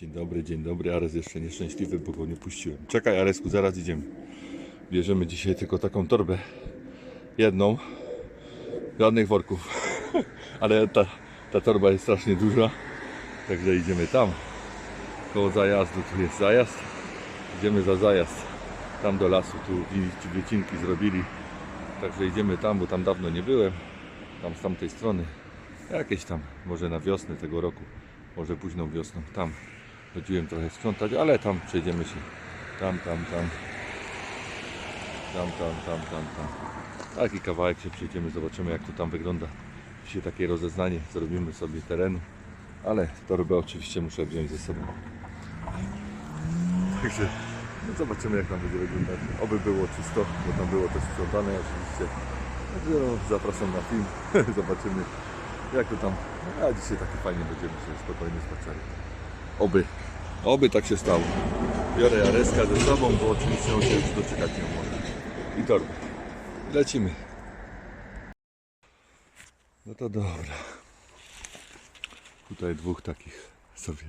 Dzień dobry, dzień dobry. Ares jeszcze nieszczęśliwy, bo go nie puściłem. Czekaj, Aresku, zaraz idziemy. Bierzemy dzisiaj tylko taką torbę. Jedną. Żadnych worków. Ale ta, ta torba jest strasznie duża. Także idziemy tam. Koło zajazdu tu jest zajazd. Idziemy za zajazd. Tam do lasu. Tu wycinki zrobili. Także idziemy tam, bo tam dawno nie byłem. Tam z tamtej strony. Jakieś tam, może na wiosnę tego roku. Może późną wiosną. Tam chodziłem trochę sprzątać, ale tam przejdziemy się. Tam, tam, tam. Tam, tam, tam, tam, tam. Taki kawałek się przejdziemy, zobaczymy jak to tam wygląda. Dzisiaj takie rozeznanie zrobimy sobie terenu. Ale torbę oczywiście muszę wziąć ze sobą. Także no zobaczymy jak tam będzie wyglądać. Oby było czysto, bo tam było też sprzątane oczywiście. Także no, zapraszam na film. zobaczymy jak to tam. A dzisiaj taki fajnie będziemy się spokojnie spacerem. Oby. Oby tak się stało. Biorę Jareska ze sobą, bo oczywiście on się już doczekać nie może. I torbę. Lecimy. No to dobra. Tutaj dwóch takich sobie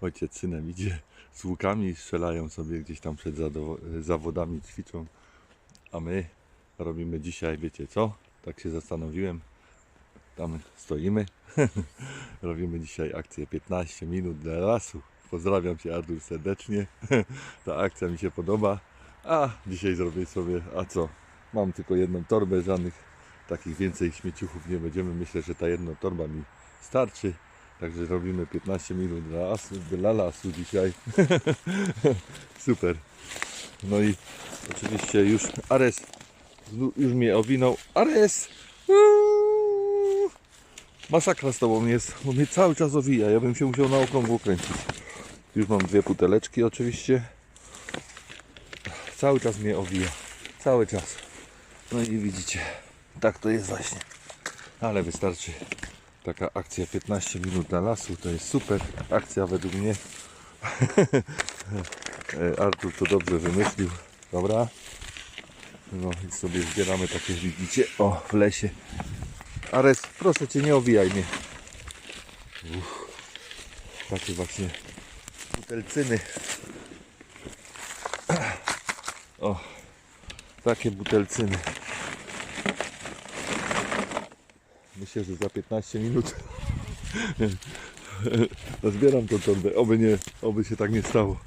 ojciec synem idzie z łukami, strzelają sobie gdzieś tam przed zawodami, ćwiczą. A my robimy dzisiaj, wiecie co? Tak się zastanowiłem. Tam stoimy. Robimy dzisiaj akcję 15 minut dla lasu. Pozdrawiam Cię Artur serdecznie. Ta akcja mi się podoba. A dzisiaj zrobię sobie, a co? Mam tylko jedną torbę, żadnych takich więcej śmieciuchów nie będziemy. Myślę, że ta jedna torba mi starczy. Także robimy 15 minut dla lasu, dla lasu dzisiaj. Super. No i oczywiście już Ares już mnie owinął. Ares! Masakra z tobą jest, bo mnie cały czas owija. Ja bym się musiał na okrągło kręcić. Już mam dwie buteleczki oczywiście. Cały czas mnie owija. Cały czas. No i widzicie, tak to jest właśnie. Ale wystarczy taka akcja 15 minut na lasu. To jest super akcja według mnie. E, Artur to dobrze wymyślił. Dobra. No i sobie zbieramy takie, widzicie, o w lesie. Ares, proszę cię, nie owijaj mnie. Uff, takie właśnie butelcyny. O, takie butelcyny. Myślę, że za 15 minut zbieram tą torbę. Oby nie, oby się tak nie stało.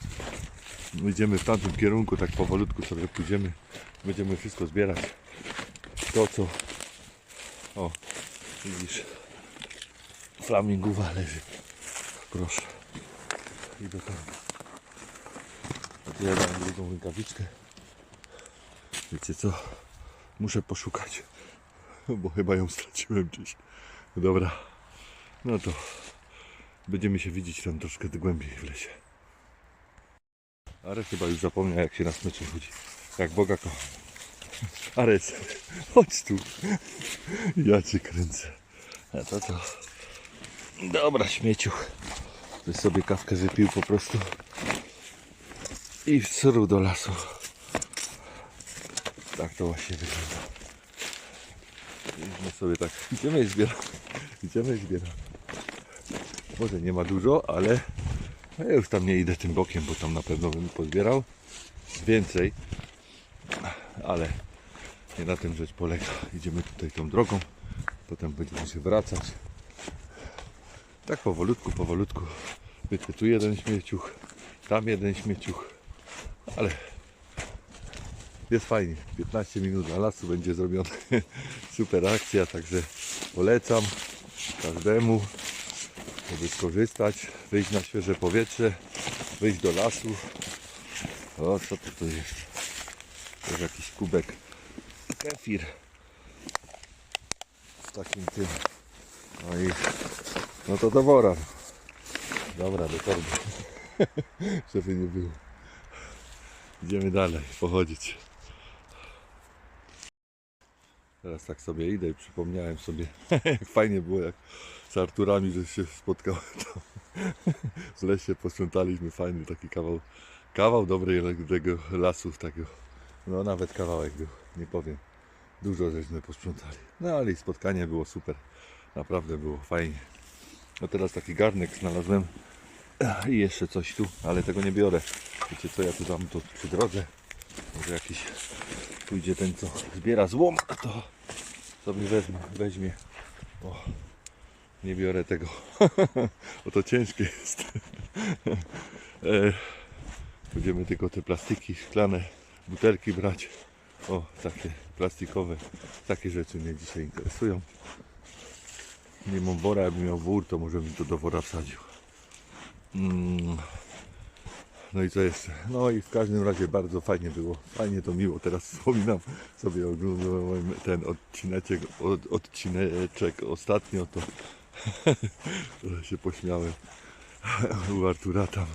Idziemy w tamtym kierunku, tak powolutku sobie pójdziemy. Będziemy wszystko zbierać. To co. O, widzisz. Flamingowa leży. Proszę. Idę tam. Ja dam drugą rękawiczkę. Wiecie co? Muszę poszukać. Bo chyba ją straciłem gdzieś. Dobra. No to będziemy się widzieć tam troszkę głębiej w lesie. Ares chyba już zapomniał jak się na smyczy chodzi. Jak Boga kocham. Ares, chodź tu. Ja cię kręcę. A to to. Dobra, śmieciuch. Byś sobie kawkę wypił po prostu. I wsruł do lasu. Tak to właśnie wygląda. Idziemy sobie tak. Idziemy i zbieramy. Idziemy i zbieramy. Może nie ma dużo, ale no ja już tam nie idę tym bokiem, bo tam na pewno bym pozbierał więcej. Ale nie na tym rzecz polega. Idziemy tutaj tą drogą. Potem będziemy się wracać. Tak powolutku, powolutku. Wiecie, tu jeden śmieciuch, tam jeden śmieciuch. Ale jest fajnie. 15 minut na lasu będzie zrobione. Super akcja, także polecam każdemu, żeby skorzystać, wyjść na świeże powietrze, wyjść do lasu. O, co to tu jest? To jest jakiś kubek kefir w takim tym. No i no to do wora. Dobra, do torby. Żeby nie było. Idziemy dalej, pochodzić. Teraz tak sobie idę i przypomniałem sobie, jak fajnie było, jak z Arturami, że się spotkałem tam w lesie, posprzątaliśmy fajny taki kawał, kawał dobrego lasu, takiego, no nawet kawałek był, nie powiem. Dużo żeśmy posprzątali. No ale i spotkanie było super. Naprawdę było fajnie. No teraz taki garnek znalazłem I jeszcze coś tu, ale tego nie biorę. Wiecie co, ja tu dam to przy drodze. Może jakiś pójdzie ten, co zbiera złom, to sobie wezmę, weźmie. O, nie biorę tego. o to ciężkie jest. e, będziemy tylko te plastiki, szklane, butelki brać. O, takie plastikowe, takie rzeczy mnie dzisiaj interesują. Nie mam wora, jakbym miał wór, to może bym to do wora wsadził. Mm. No i co jeszcze? No i w każdym razie bardzo fajnie było. Fajnie to miło. Teraz wspominam sobie oglądałem ten odcineczek, od, odcineczek ostatnio to trochę się pośmiałem u Artura tam.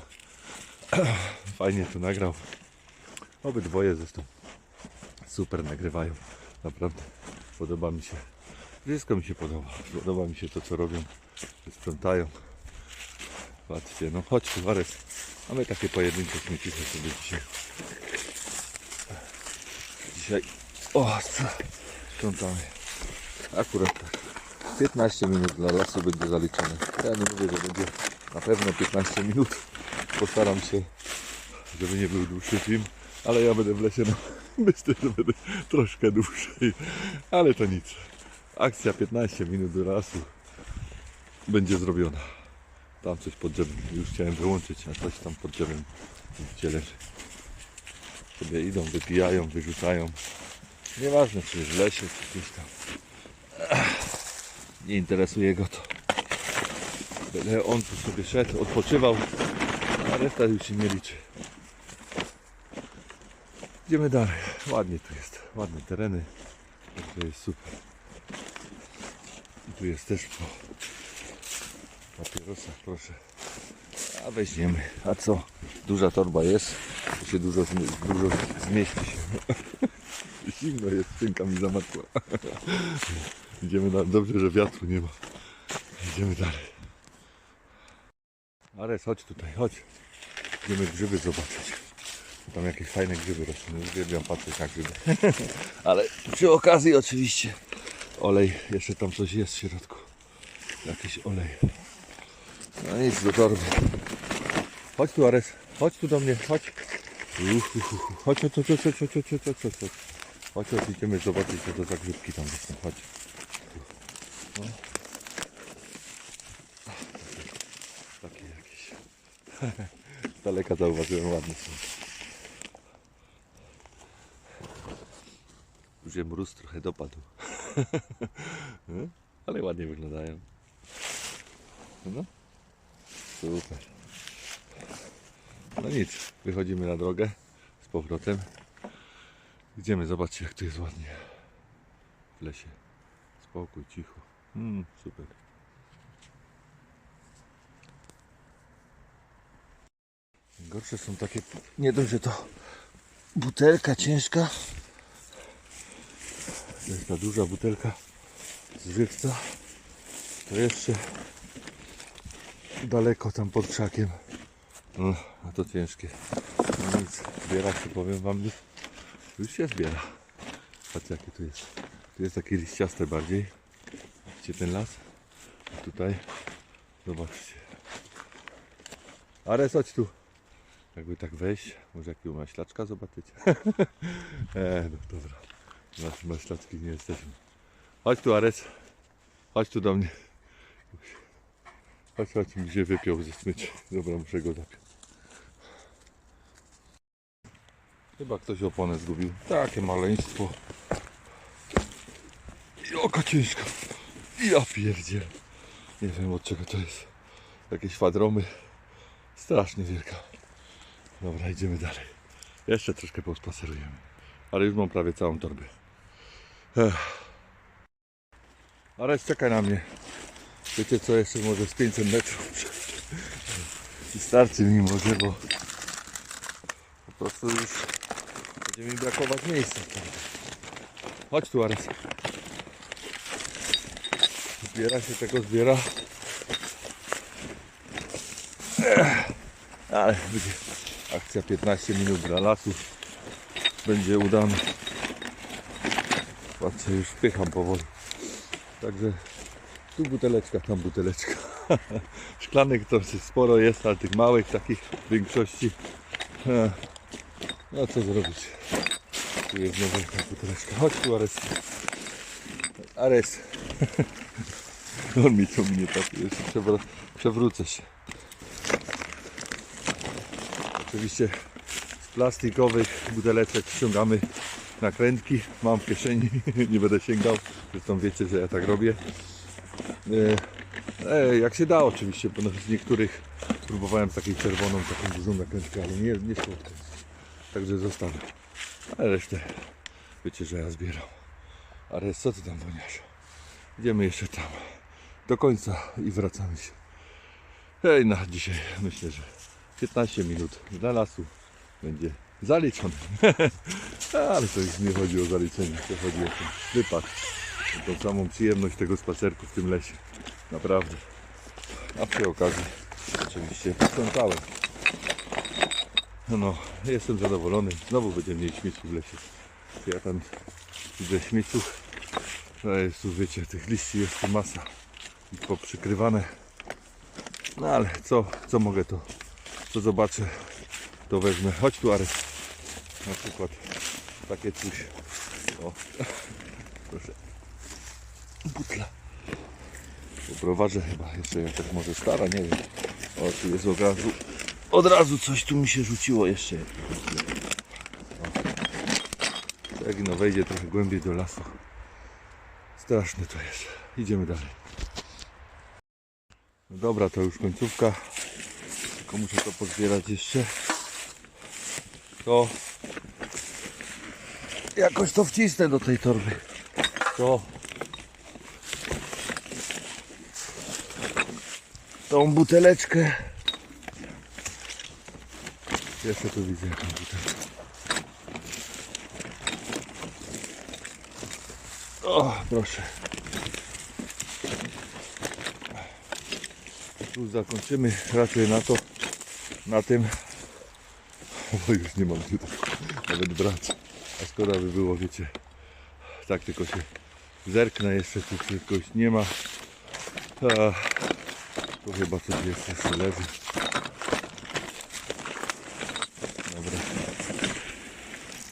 Fajnie to nagrał. Obydwoje zresztą super nagrywają. Naprawdę podoba mi się. Wszystko mi się podoba. Podoba mi się to co robią. Sprzątają. Patrzcie, no chodź tu Wares. Mamy takie pojedyncze śmiecice sobie dzisiaj. Dzisiaj o, spr- sprzątamy. Akurat tak. 15 minut dla lasu będzie zaliczone. Ja nie mówię, że będzie na pewno 15 minut. Postaram się, żeby nie był dłuższy film, ale ja będę w lesie, no myślę, że będę troszkę dłużej, ale to nic. Akcja 15 minut do lasu będzie zrobiona. Tam coś pod drzewem, już chciałem wyłączyć, a coś tam pod drzewem widzicie leży. Sobie idą, wypijają, wyrzucają. Nieważne czy w lesie, czy gdzieś tam. Nie interesuje go to. Byle on tu sobie szedł, odpoczywał, a reszta już się nie liczy. Idziemy dalej. Ładnie tu jest. Ładne tereny. To jest super. I tu jest też po papierosach, proszę. A weźmiemy. A co? Duża torba jest. Tu się dużo, dużo zmieści się. Zimno jest, szynka mi zamatła. Idziemy na... Dobrze, że wiatru nie ma. Idziemy dalej. Ares, chodź tutaj, chodź. Idziemy grzyby zobaczyć. Tam jakieś fajne grzyby rosną. Uwielbiam patrzeć na grzyby. Ale przy okazji oczywiście olej. Jeszcze tam coś jest w środku. Jakiś olej. No nic do torby. Chodź tu Ares. Chodź tu do mnie. Chodź. Uch, uch, uch. Chodź, chodź, chodź, chodź, chodź, chodź, chodź, chodź, chodź, chodź. Chodź, idziemy zobaczyć co to za grzybki tam są. Chodź. No. Takie jakieś. Z daleka zauważyłem, ładne są. Je mróz trochę dopadł. Ale ładnie wyglądają. No. Super. No nic, wychodzimy na drogę z powrotem. Idziemy zobaczyć jak tu jest ładnie. W lesie. Spokój, cicho. Mm, super. Gorsze są takie, nie dość, że to butelka ciężka. To jest ta duża butelka z żywca. To jeszcze daleko tam pod krzakiem. No, a to ciężkie. No nic, zbiera się, powiem wam, już, już się zbiera. Patrzcie jakie tu jest. Tu jest takie liściaste bardziej. Widzicie ten las? A tutaj, zobaczcie. Ares, chodź tu. Jakby tak wejść, może jakiego maślaczka zobaczyć. e, no dobra. Na maślaczki nie jesteśmy. Chodź tu Ares. Chodź tu do mnie. Chodź, chodź, mi się wypiął ze smyczy. Dobra, muszę go zapiąć. Chyba ktoś oponę zgubił. Takie maleństwo. I oka ciężko. Ja pierdziel. Nie wiem od czego to jest. Jakieś fadromy. Strasznie wielka. Dobra, idziemy dalej. Jeszcze troszkę pospacerujemy. Ale już mam prawie całą torbę. Ares, czekaj na mnie. Wiecie co, jeszcze może z 500 metrów. I starczy mi może, bo po prostu już będzie mi brakować miejsca. Chodź tu, Ares. Zbiera się tego, zbiera. Ale będzie akcja 15 minut dla lasu. Będzie udana. Patrzę, już wpycham powoli. Także tu buteleczka, tam buteleczka. Szklanek to sporo jest, ale tych małych takich w większości. No co zrobić? Tu jest znowu jakaś buteleczka. Chodź tu Ares. Ares. On mi tu mnie tak jeszcze przewr- przewrócę się. Oczywiście z plastikowych buteleczek ściągamy nakrętki. Mam w kieszeni, nie będę sięgał. Zresztą wiecie, że ja tak robię. E, e, jak się da oczywiście, bo z niektórych próbowałem z takiej czerwoną, taką dużą nakrętkę, ale nie, nie odkręcić. Także zostawię. Ale resztę wiecie, że ja zbieram. Ale co ty tam woniasz? Idziemy jeszcze tam. Do końca i wracamy się. Hej, na dzisiaj myślę, że 15 minut dla lasu będzie zaliczone. Ale to już nie chodzi o zaliczenie, to chodzi o ten wypad. O tą samą przyjemność tego spacerku w tym lesie. Naprawdę. A przy okazji oczywiście posprzątałem. No, jestem zadowolony. Znowu będziemy mieli śmieci w lesie. Ja tam widzę śmieciów. No jest tu, wiecie, tych liści jest tu masa. I poprzykrywane. No ale co, co mogę to, co zobaczę, to wezmę. Chodź tu Ares. Na przykład takie coś. O, proszę. Butla. Po browarze chyba jeszcze jakaś może stara, nie wiem. O, tu jest od razu, od razu coś tu mi się rzuciło jeszcze. O. Tak, no wejdzie trochę głębiej do lasu. Straszne to jest. Idziemy dalej. No dobra, to już końcówka. Tylko muszę to pozbierać jeszcze. To jakoś to wcisnę do tej torby. To tą buteleczkę. Jeszcze tu widzę jakąś butelkę. O, proszę. Tu zakończymy raczej na to, na tym, bo już nie mam tutaj nawet brać. A szkoda by było, wiecie, tak tylko się zerknę jeszcze, tu czegoś nie ma. A, tu chyba coś jest, jeszcze leży. Dobra.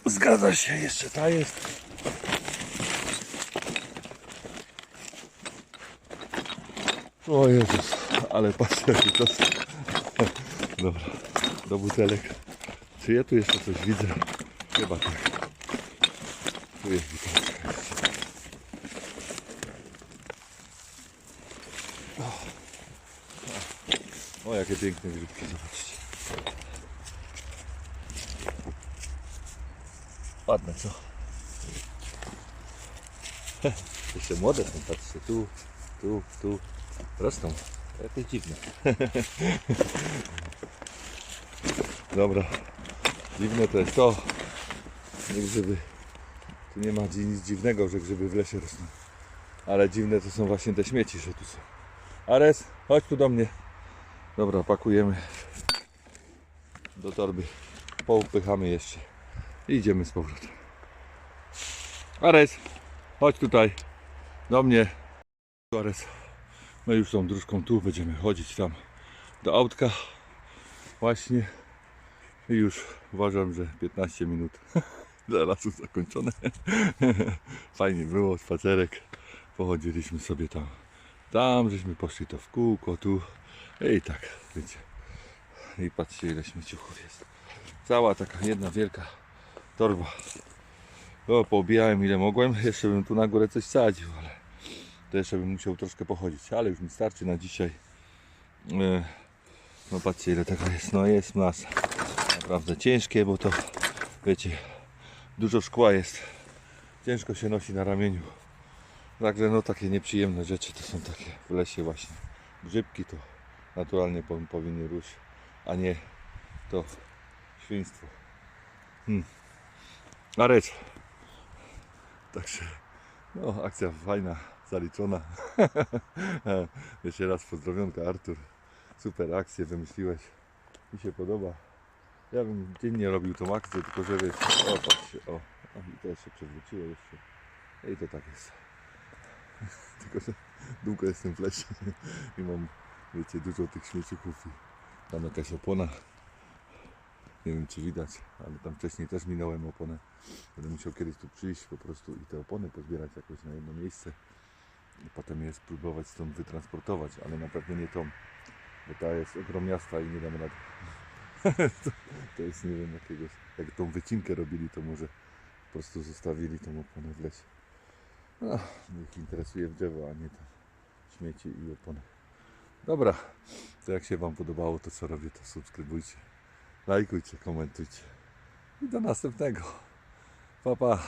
Zgadza się, jeszcze ta jest. O Jezus, ale patrzcie czas. Dobra, do butelek. Czy ja tu jeszcze coś widzę? Chyba tak. Tu jest butelka. jeszcze. O, jakie piękne grzybki, zobaczcie. Ładne, co? Jeszcze młode są, patrzcie, tu, tu, tu. Rosną. Jakieś dziwne. Dobra. Dziwne to jest to. Nie grzyby. Tu nie ma nic dziwnego, że grzyby w lesie rosną. Ale dziwne to są właśnie te śmieci, że tu są. Ares, chodź tu do mnie. Dobra, pakujemy do torby. Poupychamy jeszcze. I idziemy z powrotem. Ares, chodź tutaj. Do mnie. Ares. No już tą dróżką tu będziemy chodzić tam do autka. Właśnie. I już uważam, że 15 minut dla lasu zakończone. Fajnie było, spacerek. Pochodziliśmy sobie tam. Tam żeśmy poszli to w kółko, tu. I tak, wiecie. I patrzcie ile śmieciuchów jest. Cała taka jedna wielka torba. O, poobijałem ile mogłem. Jeszcze bym tu na górę coś sadził, ale to jeszcze bym musiał troszkę pochodzić, ale już mi starczy na dzisiaj. E, No patrzcie ile tego jest, no jest masa. Naprawdę ciężkie, bo to wiecie, dużo szkła jest. Ciężko się nosi na ramieniu. Także no takie nieprzyjemne rzeczy to są takie w lesie właśnie. Grzybki to naturalnie pow- powinny rósł, a nie to świństwo. Hmm. Arec. Także no, akcja fajna, zaliczona. Jeszcze raz pozdrowionka Artur. Super akcję wymyśliłeś. Mi się podoba. Ja bym dziennie robił tą akcję, tylko że wiesz, o patrzcie, o, o i to się przewróciło jeszcze. I to tak jest. tylko, że długo jestem w lesie i mam Wiecie, dużo tych śmieciuchów i tam jakaś opona. Nie wiem czy widać, ale tam wcześniej też minąłem oponę. Będę musiał kiedyś tu przyjść po prostu i te opony pozbierać jakoś na jedno miejsce. I potem je spróbować stąd wytransportować, ale na pewno nie tą, bo ta jest ogromniasta i nie dam rady. to, to jest nie wiem jakiegoś, jak tą wycinkę robili, to może po prostu zostawili tą oponę w lesie. No, ich interesuje drzewo, a nie tam śmieci i opony. Dobra, to jak się Wam podobało to co robię, to subskrybujcie, lajkujcie, komentujcie. I do następnego. Pa, pa.